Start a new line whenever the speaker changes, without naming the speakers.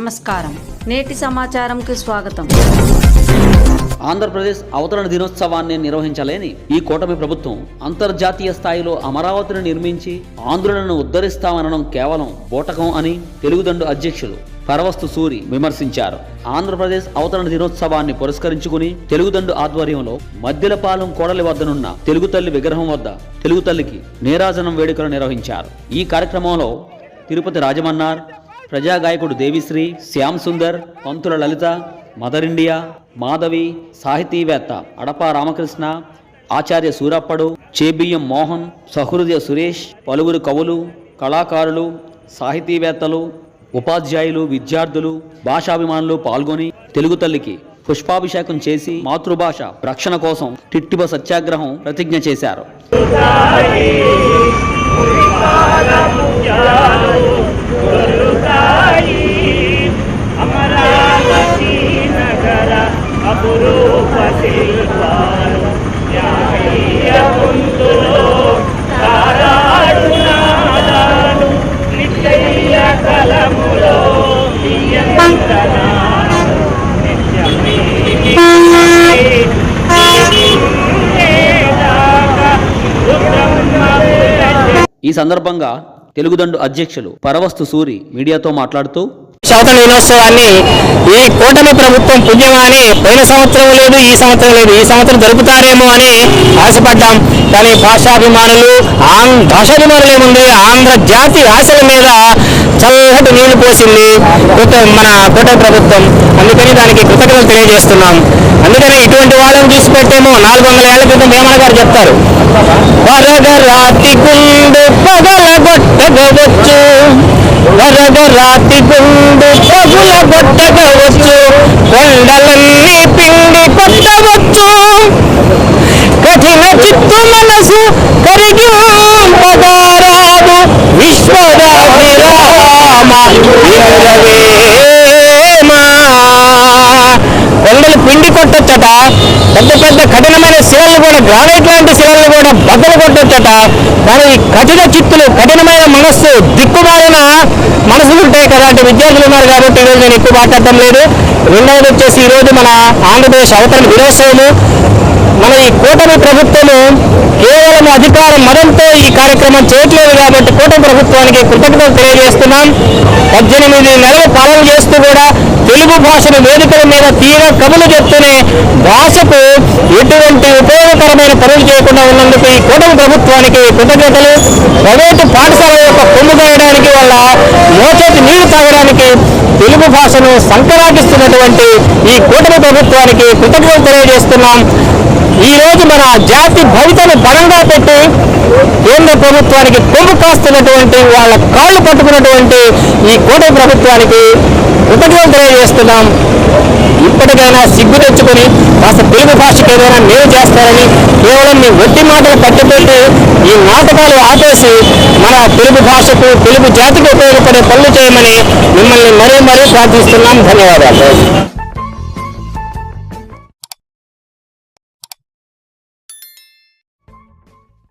నమస్కారం. నేటి సమాచారంకి స్వాగతం.
ఆంధ్రప్రదేశ్ అవతరణ దినోత్సవాన్ని నిర్వహించలేని ఈ కూటమి ప్రభుత్వం అంతర్జాతీయ స్థాయిలో అమరావతిని నిర్మించి ఆంధ్రులను ఉద్ధరిస్తామనడం కేవలం బోటకం అని తెలుగుదండు అధ్యక్షులు పరవస్తు సూరి విమర్శించారు. ఆంధ్రప్రదేశ్ అవతరణ దినోత్సవాన్ని పురస్కరించుకుని తెలుగుదండు ఆధ్వర్యంలో మద్దెలపాలెం కోడలి వద్దనున్న తెలుగు తల్లి విగ్రహం వద్ద తెలుగు తల్లికి నీరాజనం వేడుకలు నిర్వహించారు. ఈ కార్యక్రమంలో తిరుపతి రాజమన్నార్ ప్రజాగాయకుడు దేవిశ్రీ శ్యామ్ సుందర్ పంతుల లలిత మదర్ ఇండియా మాధవి సాహితీవేత్త అడపా రామకృష్ణ ఆచార్య సూరప్పడు చేబియ్యం మోహన్ సహృదయ సురేష్ పలువురు కవులు కళాకారులు సాహితీవేత్తలు ఉపాధ్యాయులు విద్యార్థులు భాషాభిమానులు పాల్గొని తెలుగు తల్లికి పుష్పాభిషేకం చేసి మాతృభాష రక్షణ కోసం టిట్టిబ సత్యాగ్రహం ప్రతిజ్ఞ చేశారు. ఈ సందర్భంగా తెలుగుదండు అధ్యక్షులు పరవస్తు సూరి మీడియాతో మాట్లాడుతూ
శాతం దినోత్సవాన్ని ఈ కూటమి ప్రభుత్వం పుణ్యమాని పోయిన సంవత్సరం లేదు ఈ సంవత్సరం లేదు ఈ సంవత్సరం జరుపుతారేమో అని ఆశపడ్డాం. కానీ భాషాభిమానులు భాషాభిమానులు ఏముంది ఆంధ్ర జాతి ఆశల మీద చల్లటి నీళ్ళు పోసింది మన కూటమి ప్రభుత్వం. అందుకని దానికి కృతజ్ఞతలు తెలియజేస్తున్నాం. అందుకని ఇటువంటి వాళ్ళని చూసి పెట్టేమో నాలుగు వందల ఏళ్ళ క్రితం వేమన గారు చెప్తారు. వరగరాతి గుండు పగలగొట్టగవచ్చు వరగరాతి గుండు పగులగొట్టగవచ్చు కొండలన్నీ కొట్టొచ్చట పెద్ద పెద్ద కఠినమైన శిలలు కూడా గ్రానైట్ లాంటి శిలలు కూడా బద్దలు కొట్టొచ్చట కానీ కఠిన చిత్తులు కఠినమైన మనస్సు దిక్కుమాలిన మనసులు ఉంటాయి కదా అంటే విద్యార్థులు ఉన్నారు కాబట్టి ఈరోజు నేను ఎక్కువ మాట్లాడటం లేదు. రెండవది వచ్చేసి ఈరోజు మన ఆంధ్రప్రదేశ్ అవతరణ దినోత్సవము. మన ఈ కూటమి ప్రభుత్వము కేవలం అధికార మదంతో ఈ కార్యక్రమం చేయట్లేదు కాబట్టి కూటమి ప్రభుత్వానికి కృతజ్ఞతలు తెలియజేస్తున్నాం. పద్దెనిమిది నెలలు పాలన చేస్తూ కూడా తెలుగు భాషను వేదికల మీద తీర కబులు చెప్తూనే భాషకు ఎటువంటి ఉపయోగకరమైన పనులు చేయకుండా ఉన్నందుకు ఈ కూటమి ప్రభుత్వానికి కృతజ్ఞతలు. ప్రైవేటు పాఠశాల యొక్క కొమ్ము వేయడానికి వల్ల మోచేతి నీరు తాగడానికి తెలుగు భాషను సంకరాకిస్తున్నటువంటి ఈ కూటమి ప్రభుత్వానికి కృతజ్ఞతలు తెలియజేస్తున్నాం. ఈ రోజు మన జాతి భవితను బలంగా పెట్టి కేంద్ర ప్రభుత్వానికి కొమ్ము కాస్తున్నటువంటి వాళ్ళ కాళ్ళు పట్టుకున్నటువంటి ఈ కూటమి ప్రభుత్వానికి కృతజ్ఞతలు తెలియజేస్తున్నాం. ఇప్పటికైనా సిగ్గు తెచ్చుకొని కాస్త తెలుగు భాషకి ఏదైనా మేలు చేస్తారని కేవలం మీ ఒట్టి మాటలు పట్టుపెట్టి ఈ నాటకాలు ఆపేసి మన తెలుగు భాషకు తెలుగు జాతికి ఉపయోగపడే పనులు చేయమని మిమ్మల్ని మరీ మరీ ప్రార్థిస్తున్నాం. ధన్యవాదాలు.